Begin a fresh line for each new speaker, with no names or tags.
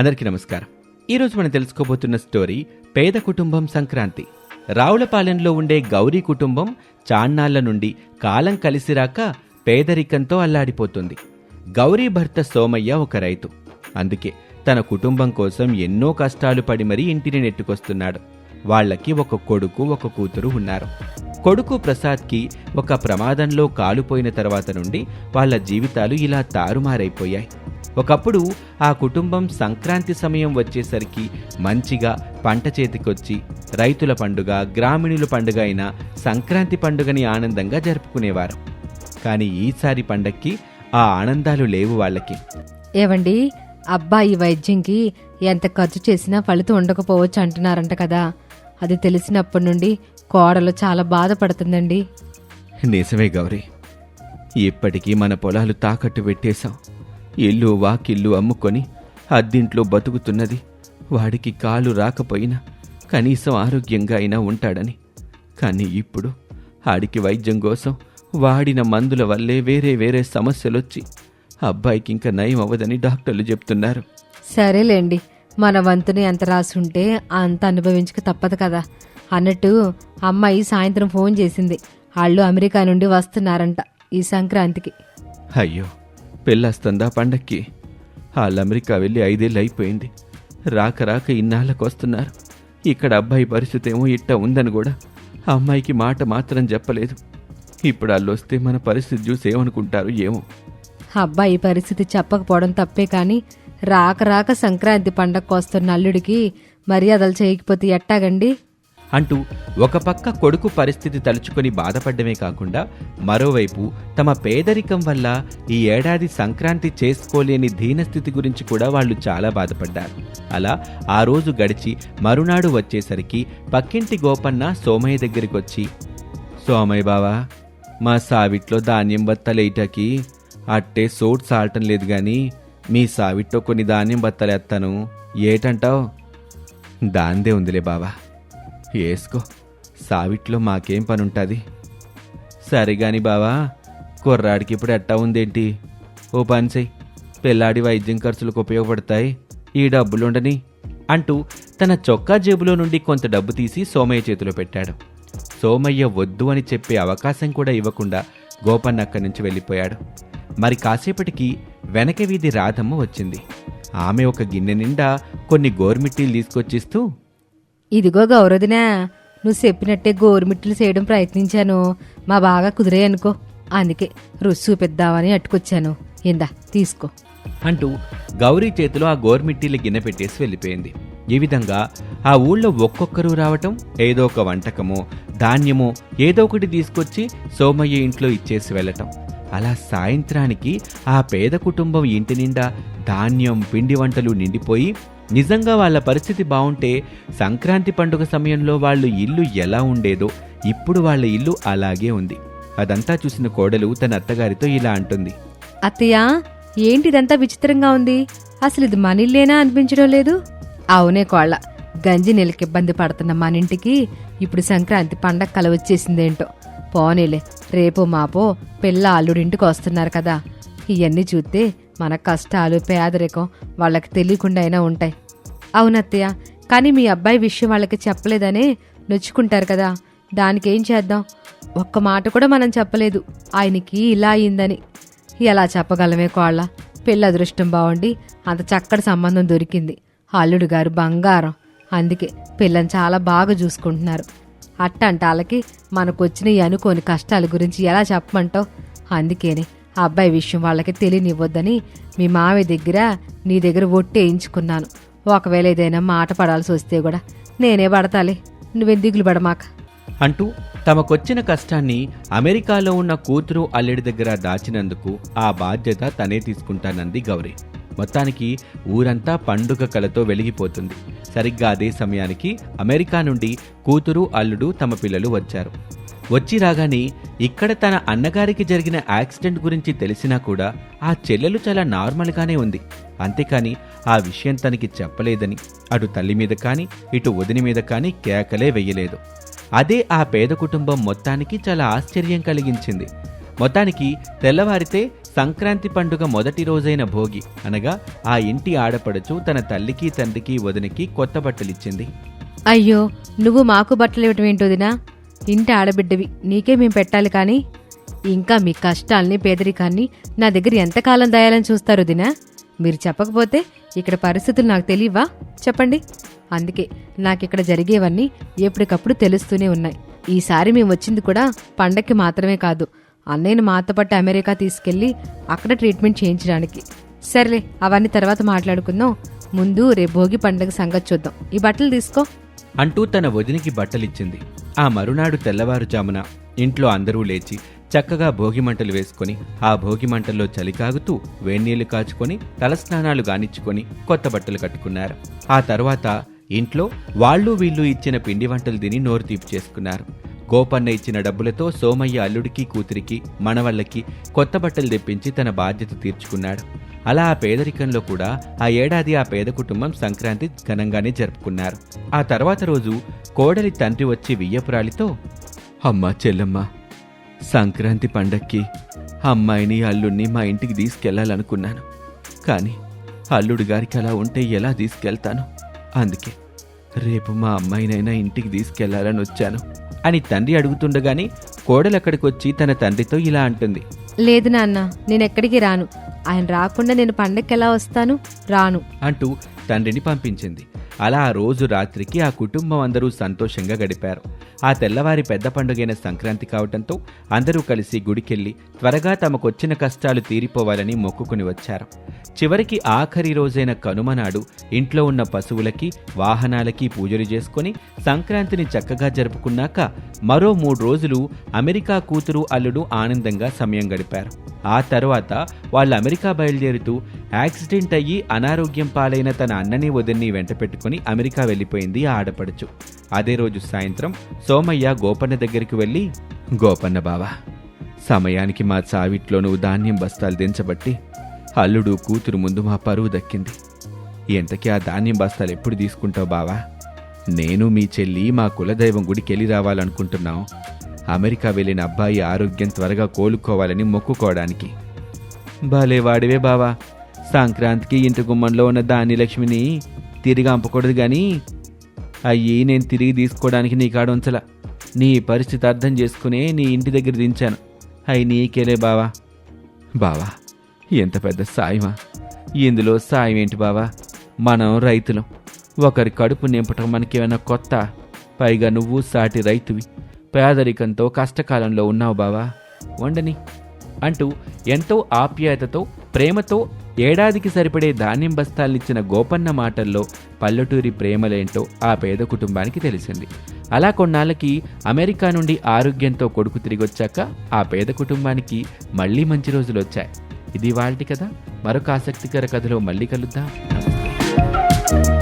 అందరికీ నమస్కారం. ఈరోజు మనం తెలుసుకోబోతున్న స్టోరీ పేద కుటుంబం సంక్రాంతి. రావులపాలెంలో ఉండే గౌరీ కుటుంబం చాన్నాళ్ళ నుండి కాలం కలిసిరాక పేదరికంతో అల్లాడిపోతుంది. గౌరీ భర్త సోమయ్య ఒక రైతు. అందుకే తన కుటుంబం కోసం ఎన్నో కష్టాలు పడి మరీ ఇంటిని నెట్టుకొస్తున్నాడు. వాళ్ళకి ఒక కొడుకు ఒక కూతురు ఉన్నారు. కొడుకు ప్రసాద్కి ఒక ప్రమాదంలో కాలుపోయిన తర్వాత నుండి వాళ్ళ జీవితాలు ఇలా తారుమారైపోయాయి. ఒకప్పుడు ఆ కుటుంబం సంక్రాంతి సమయం వచ్చేసరికి మంచిగా పంట చేతికొచ్చి రైతుల పండుగ గ్రామీణుల పండుగ అయిన సంక్రాంతి పండుగని ఆనందంగా జరుపుకునేవారు. కానీ ఈసారి పండక్కి ఆ ఆనందాలు లేవు వాళ్ళకి.
ఏవండి? అబ్బాయి వైద్యంకి ఎంత ఖర్చు చేసినా ఫలితం ఉండకపోవచ్చు అంటున్నారంట కదా. అది తెలిసినప్పటి నుండి కోడలు చాలా బాధపడుతుందండి.
నిజమే గౌరీ. ఇప్పటికీ మన పొలాలు తాకట్టు పెట్టేశాం. ఇల్లు వాకిల్లు అమ్ముకొని అద్దింట్లో బతుకుతున్నది. వాడికి కాలు రాకపోయినా కనీసం ఆరోగ్యంగా అయినా ఉంటాడని. కానీ ఇప్పుడు ఆడికి వైద్యం కోసం వాడిన మందుల వల్లే వేరే వేరే సమస్యలొచ్చి అబ్బాయికి ఇంకా నయం అవ్వదని డాక్టర్లు చెప్తున్నారు.
సరేలేండి మన వంతుని ఎంత రాసుంటే అంత అనుభవించక తప్పదు కదా. అన్నట్టు అమ్మాయి సాయంత్రం ఫోన్ చేసింది. వాళ్ళు అమెరికా నుండి వస్తున్నారంట ఈ సంక్రాంతికి.
అయ్యో పెళ్ళొస్తుందా పండక్కి? వాళ్ళు అమెరికా వెళ్ళి ఐదేళ్ళు అయిపోయింది రాక రాక ఇన్నాళ్ళకు వస్తున్నారు ఇక్కడ అబ్బాయి పరిస్థితి ఏమో ఇట్ట ఉందని కూడా ఆ అమ్మాయికి మాట మాత్రం చెప్పలేదు. ఇప్పుడు వాళ్ళు వస్తే మన పరిస్థితి చూసి ఏమనుకుంటారు ఏమో.
అబ్బాయి పరిస్థితి చెప్పకపోవడం తప్పే కానీ రాక రాక సంక్రాంతి పండగకు వస్తున్న అల్లుడికి మర్యాదలు చేయకపోతే ఎట్టాగండి?
అంటూ ఒక పక్క కొడుకు పరిస్థితి తలుచుకొని బాధపడ్డమే కాకుండా మరోవైపు తమ పేదరికం వల్ల ఈ ఏడాది సంక్రాంతి చేసుకోలేని దీనస్థితి గురించి కూడా వాళ్ళు చాలా బాధపడ్డారు. అలా ఆ రోజు గడిచి మరునాడు వచ్చేసరికి పక్కింటి గోపన్న సోమయ్య దగ్గరికి వచ్చి సోమయ్య బావా మా సావిట్లో ధాన్యం బత్తలేయటకి అట్టే సోట్ సాల్టం లేదు గాని మీ సావిట్లో కొన్ని ధాన్యం బత్తలేస్తాను ఏటంటావు? దాందే ఉందిలే బావా. వేసుకో సావిట్లో మాకేం పనుంటుంది? సరేగాని బావా కుర్రాడికి ఇప్పుడు ఎట్టా ఉందేంటి? ఓ పని చెయ్యి పిల్లాడి వైద్యం ఖర్చులకు ఉపయోగపడతాయి. ఈ డబ్బులుండని అంటూ తన చొక్కా జేబులో నుండి కొంత డబ్బు తీసి సోమయ్య చేతిలో పెట్టాడు. సోమయ్య వద్దు అని చెప్పే అవకాశం కూడా ఇవ్వకుండా గోపన్న అక్కడి నుంచి వెళ్ళిపోయాడు. మరి కాసేపటికి వెనక వీధి రాధమ్మ వచ్చింది. ఆమె ఒక గిన్నె నిండా కొన్ని గోర్మిట్టీలు తీసుకొచ్చిస్తూ
ఇదిగో గౌరదినా నువ్వు చెప్పినట్టే గోరుమిట్లు చేయడం ప్రయత్నించాను. మా బాగా కుదిరే అనుకో. అందుకే రుచి చూపిద్దామని అట్టుకొచ్చాను ఇందా తీసుకో.
అంటూ గౌరీ చేతిలో ఆ గోర్మిట్టీల గిన్నె పెట్టేసి వెళ్ళిపోయింది. ఈ విధంగా ఆ ఊళ్ళో ఒక్కొక్కరు రావటం ఏదో ఒక వంటకమో ధాన్యమో ఏదో ఒకటి తీసుకొచ్చి సోమయ్య ఇంట్లో ఇచ్చేసి వెళ్ళటం. అలా సాయంత్రానికి ఆ పేద కుటుంబం ఇంటి నిండా ధాన్యం పిండి వంటలు నిండిపోయి నిజంగా వాళ్ళ పరిస్థితి బాగుంటే సంక్రాంతి పండుగ సమయంలో వాళ్ళు ఇల్లు ఎలా ఉండేదో ఇప్పుడు వాళ్ళ ఇల్లు అలాగే ఉంది. అదంతా చూసిన కోడలు తన అత్తగారితో ఇలా అంటుంది.
అత్తయ్య ఏంటిదంతా విచిత్రంగా ఉంది? అసలు ఇది మనిల్లేనా అనిపించడం లేదు? అవునే కోళ్ళ గంజి నెలకి ఇబ్బంది పడుతున్న మన ఇంటికి ఇప్పుడు సంక్రాంతి పండగ కల వచ్చేసిందేంటో. పోనీలే రేపో మాపో పిల్ల అల్లుడింటికి వస్తున్నారు కదా. ఇవన్నీ చూస్తే మన కష్టాలు పేదరికం వాళ్ళకి తెలియకుండా అయినా ఉంటాయి. అవునత్తయ్య కానీ మీ అబ్బాయి విషయం వాళ్ళకి చెప్పలేదనే నొచ్చుకుంటారు కదా. దానికేం చేద్దాం? ఒక్క మాట కూడా మనం చెప్పలేదు. ఆయనకి ఇలా అయిందని. ఎలా చెప్పగలమే కోళ్ళ? పిల్ల అదృష్టం బాగుండి అంత చక్కటి సంబంధం దొరికింది. అల్లుడు గారు బంగారం. అందుకే పిల్లని చాలా బాగా చూసుకుంటున్నారు. అట్టంట వాళ్ళకి మనకొచ్చిన ఈ అనుకోని కష్టాల గురించి ఎలా చెప్పమంటావు? అందుకేనే. ఆ అబ్బాయి విషయం వాళ్ళకి తెలియనివ్వద్దని మీ మావి దగ్గర నీ దగ్గర ఒట్టేయించుకున్నాను ఒకవేళ ఏదైనా మాట పడాల్సి వస్తే కూడా నేనే పడతాలే. నువ్వేం దిగులు పడమాక?
అంటూ తమకొచ్చిన కష్టాన్ని అమెరికాలో ఉన్న కూతురు అల్లుడి దగ్గర దాచినందుకు ఆ బాధ్యత తనే తీసుకుంటానంది గౌరీ. మొత్తానికి ఊరంతా పండుగ కలతో వెలిగిపోతుంది. సరిగ్గా అదే సమయానికి అమెరికా నుండి కూతురు అల్లుడు తమ పిల్లలు వచ్చారు. వచ్చి రాగానే ఇక్కడ తన అన్నగారికి జరిగిన యాక్సిడెంట్ గురించి తెలిసినా కూడా ఆ చెల్లెలు చాలా నార్మల్గానే ఉంది. అంతేకాని ఆ విషయం తనకి చెప్పలేదని అటు తల్లి మీద కానీ ఇటు వదిని మీద కానీ కేకలే వెయ్యలేదు. అదే ఆ పేద కుటుంబం మొత్తానికి చాలా ఆశ్చర్యం కలిగించింది. మొత్తానికి తెల్లవారితే సంక్రాంతి పండుగ మొదటి రోజైన భోగి అనగా ఆ ఇంటి ఆడపడుచు తన తల్లికి తండ్రికి వదినకి కొత్త బట్టలిచ్చింది.
అయ్యో నువ్వు మాకు బట్టలు ఇవ్వటం ఏంటోదినా ఇంటి ఆడబిడ్డవి. నీకే మేం పెట్టాలి కానీ ఇంకా మీ కష్టాల్ని పేదరికాన్ని నా దగ్గర ఎంతకాలం దాయాలని చూస్తారు దినా? మీరు చెప్పకపోతే ఇక్కడ పరిస్థితులు నాకు తెలియవా? చెప్పండి. అందుకే నాకు ఇక్కడ జరిగేవన్నీ ఎప్పటికప్పుడు తెలుస్తూనే ఉన్నాయి. ఈసారి మేము వచ్చింది కూడా పండక్కి మాత్రమే కాదు. అన్నయ్యను మాతపట్టి అమెరికా తీసుకెళ్ళి అక్కడ ట్రీట్మెంట్ చేయించడానికి. సరేలే అవన్నీ తర్వాత మాట్లాడుకుందాం. ముందు రేపు భోగి పండగ సంగతి చూద్దాం. ఈ బట్టలు తీసుకో.
అంటూ తన వదినికి బట్టలిచ్చింది. ఆ మరునాడు తెల్లవారుజామున ఇంట్లో అందరూ లేచి చక్కగా భోగి మంటలు వేసుకొని ఆ భోగి మంటల్లో చలి కాగుతూ వేన్నీళ్ళు కాచుకొని తలస్నానాలు గానిచ్చుకొని కొత్త బట్టలు కట్టుకున్నారు. ఆ తర్వాత ఇంట్లో వాళ్ళు వీళ్ళు ఇచ్చిన పిండి వంటలు తిని నోరు తీపి చేసుకున్నారు. గోపన్న ఇచ్చిన డబ్బులతో సోమయ్య అల్లుడికి కూతురికి మనవళ్ళకి కొత్త బట్టలు తెప్పించి తన బాధ్యత తీర్చుకున్నాడు. అలా ఆ పేదరికంలో కూడా ఆ ఏడాది ఆ పేద కుటుంబం సంక్రాంతి ఘనంగానే జరుపుకున్నారు. ఆ తర్వాత రోజు కోడలి తండ్రి వచ్చి వియ్యపురాలితో అమ్మా చెల్లమ్మ సంక్రాంతి పండక్కి అమ్మాయిని అల్లుడిని మా ఇంటికి తీసుకెళ్ళాలనుకున్నాను. కానీ అల్లుడు గారికి అలా ఉంటే ఎలా తీసుకెళ్తాను? అందుకే రేపు మా అమ్మాయినైనా ఇంటికి తీసుకెళ్ళాలని వచ్చాను. అని తండ్రి అడుగుతుండగానే కోడలు అక్కడికి వచ్చి తన తండ్రితో ఇలా అంటుంది.
లేదు నాన్న నేను ఎక్కడికి రాను. ఆయన రాకుండా నేను పండక్కి ఎలా వస్తాను? రాను.
అంటూ తండ్రిని పంపించింది. అలా ఆ రోజు రాత్రికి ఆ కుటుంబం అందరూ సంతోషంగా గడిపారు. ఆ తెల్లవారి పెద్ద పండుగైన సంక్రాంతి కావటంతో అందరూ కలిసి గుడికెళ్ళి త్వరగా తమకొచ్చిన కష్టాలు తీరిపోవాలని మొక్కుకుని వచ్చారు. చివరికి ఆఖరి రోజైన కనుమ నాడు ఇంట్లో ఉన్న పశువులకి వాహనాలకి పూజలు చేసుకొని సంక్రాంతిని చక్కగా జరుపుకున్నాక మరో మూడు రోజులు అమెరికా కూతురు అల్లుడు ఆనందంగా సమయం గడిపారు. ఆ తర్వాత వాళ్ళు అమెరికా బయలుదేరుతూ యాక్సిడెంట్ అయ్యి అనారోగ్యం పాలైన తన అన్నని వదిన్ని వెంట పెట్టుకుని అమెరికా వెళ్ళిపోయింది ఆ ఆడపడుచు. అదే రోజు సాయంత్రం సోమయ్య గోపన్న దగ్గరికి వెళ్ళి గోపన్న బావా సమయానికి మా చావిట్లో నువ్వు ధాన్యం బస్తాలు దించబట్టి అల్లుడు కూతురు ముందు మా పరువు దక్కింది. ఎంతకీ ఆ ధాన్యం బస్తాలు ఎప్పుడు తీసుకుంటావు బావా? నేను మీ చెల్లి మా కులదైవం గుడికెళ్ళి రావాలనుకుంటున్నాం. అమెరికా వెళ్ళిన అబ్బాయి ఆరోగ్యం త్వరగా కోలుకోవాలని మొక్కుకోవడానికి. భలే వాడివే బావా. సంక్రాంతికి ఇంటి గుమ్మంలో ఉన్న దాని లక్ష్మిని తిరిగి అంపకూడదు కానీ అయ్యి నేను తిరిగి తీసుకోవడానికి నీ కాడ ఉంచల. నీ పరిస్థితి అర్థం చేసుకునే నీ ఇంటి దగ్గర దించాను. అయి నీకేలే బావా? బావా ఎంత పెద్ద సాయమా? ఇందులో సాయం ఏంటి బావా? మనం రైతులం. ఒకరి కడుపు నింపటం మనకేమైనా కొత్త? పైగా నువ్వు సాటి రైతువి. పేదరికంతో కష్టకాలంలో ఉన్నావు బావా. వండని. అంటూ ఎంతో ఆప్యాయతతో ప్రేమతో ఏడాదికి సరిపడే ధాన్యం బస్తాలనిచ్చిన గోపన్న మాటల్లో పల్లెటూరి ప్రేమలేంటో ఆ పేద కుటుంబానికి తెలిసింది. అలా కొన్నాళ్ళకి అమెరికా నుండి ఆరోగ్యంతో కొడుకు తిరిగొచ్చాక ఆ పేద కుటుంబానికి మళ్ళీ మంచి రోజులు వచ్చాయి ఇది వాళ్ళటి కదా మరొక ఆసక్తికర కథలో మళ్ళీ కలుద్దాం. నమస్తే